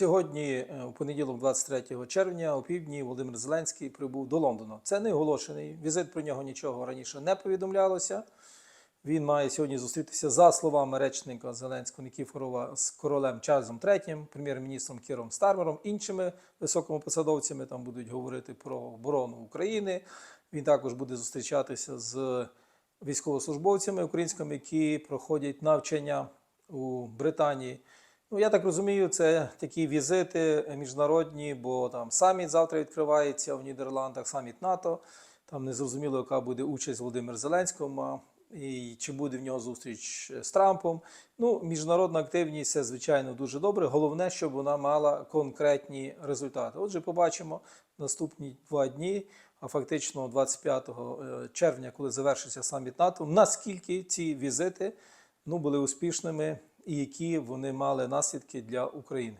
Сьогодні, е, у понеділок, 23 червня, о півдні, Володимир Зеленський прибув до Лондона. Це не оголошений візит, про нього нічого раніше не повідомлялося. Він має сьогодні зустрітися за словами речника Зеленського Нікіфорова з королем Чарльзом III, прем'єр-міністром Кіром Стармером, іншими високими посадовцями. Там будуть говорити про оборону України. Він також буде зустрічатися з військовослужбовцями українськими, які проходять навчання у Британії. Ну, я так розумію, це такі візити міжнародні, бо там саміт завтра відкривається в Нідерландах, саміт НАТО. Там не зрозуміло, яка буде участь Володимира Зеленського, і чи буде в нього зустріч з Трампом. Ну, міжнародна активність це звичайно дуже добре. Головне, щоб вона мала конкретні результати. Отже, побачимо наступні два дні, а фактично 25 червня, коли завершиться саміт НАТО, наскільки ці візити ну, були успішними і які вони мали наслідки для України.